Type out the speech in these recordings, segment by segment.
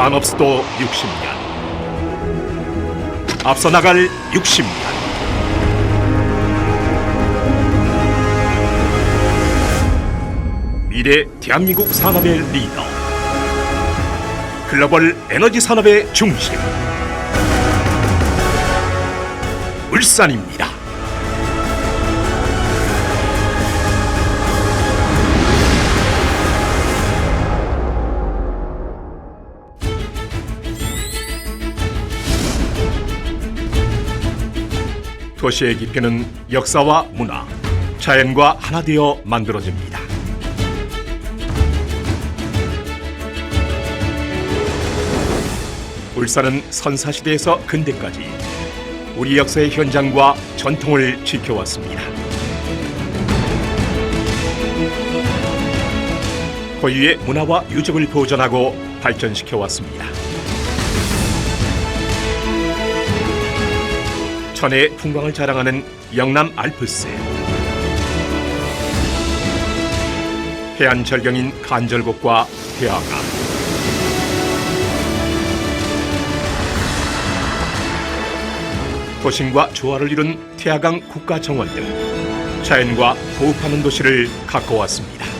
산업수도 60년. 앞서 나갈 60년. 미래 대한민국 산업의 리더. 글로벌 에너지 산업의 중심. 울산입니다. 도시의 깊이는 역사와 문화, 자연과 하나 되어 만들어집니다. 울산은 선사시대에서 근대까지 우리 역사의 현장과 전통을 지켜왔습니다. 고유의 문화와 유적을 보존하고 발전시켜 왔습니다. 천혜의 풍광을 자랑하는 영남 알프스. 해안 절경인 간절곶과 태화강 도심과 조화를 이룬 태화강 국가정원 등 자연과 호흡하는 도시를 갖고 왔습니다.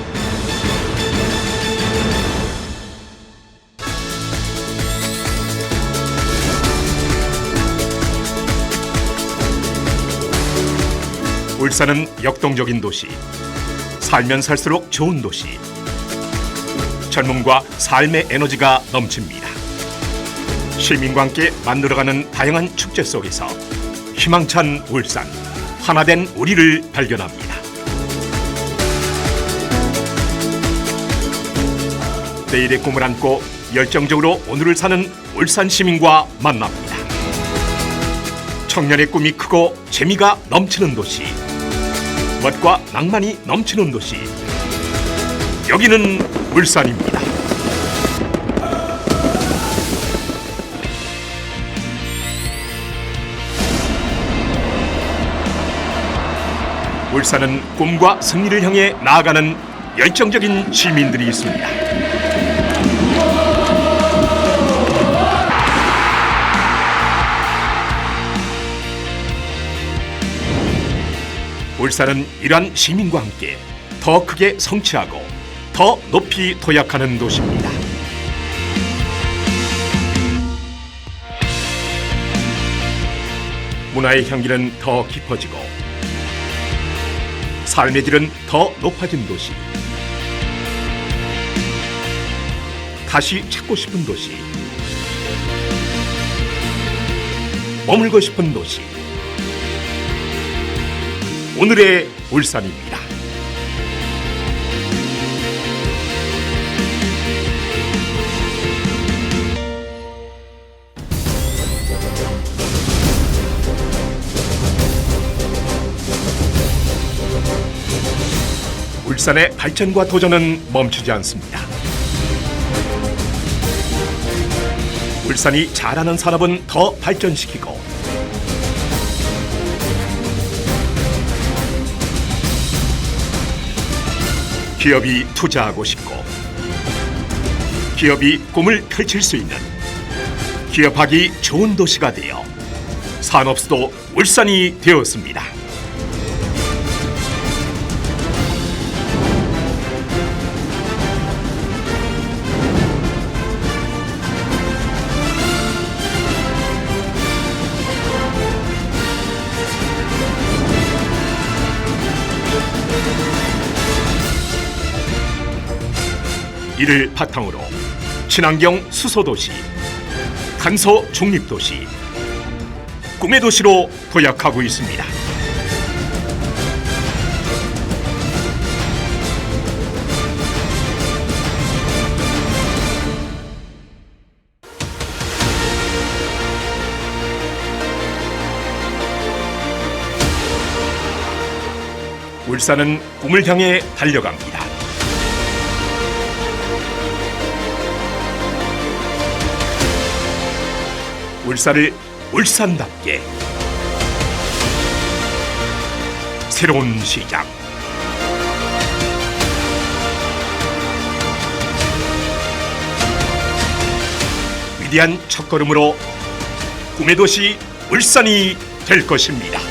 울산은 역동적인 도시, 살면 살수록 좋은 도시, 젊음과 삶의 에너지가 넘칩니다. 시민과 함께 만들어가는 다양한 축제 속에서 희망찬 울산, 하나된 우리를 발견합니다. 내일의 꿈을 안고 열정적으로 오늘을 사는 울산 시민과 만납니다. 청년의 꿈이 크고 재미가 넘치는 도시, 멋과 낭만이 넘치는 도시. 여기는 울산입니다. 울산은 꿈과 승리를 향해 나아가는 열정적인 시민들이 있습니다. 울산은 이러한 시민과 함께 더 크게 성취하고 더 높이 도약하는 도시입니다. 문화의 향기는 더 깊어지고 삶의 질은 더 높아진 도시. 다시 찾고 싶은 도시. 머물고 싶은 도시. 오늘의 울산입니다. 울산의 발전과 도전은 멈추지 않습니다. 울산이 잘하는 산업은 더 발전시키고 기업이 투자하고 싶고 기업이 꿈을 펼칠 수 있는 기업하기 좋은 도시가 되어 산업수도 울산이 되었습니다. 이를 바탕으로 친환경 수소도시, 탄소 중립도시, 꿈의 도시로 도약하고 있습니다. 울산은 꿈을 향해 달려갑니다. 울산을 울산답게 새로운 시작 위대한 첫걸음으로 꿈의 도시 울산이 될 것입니다.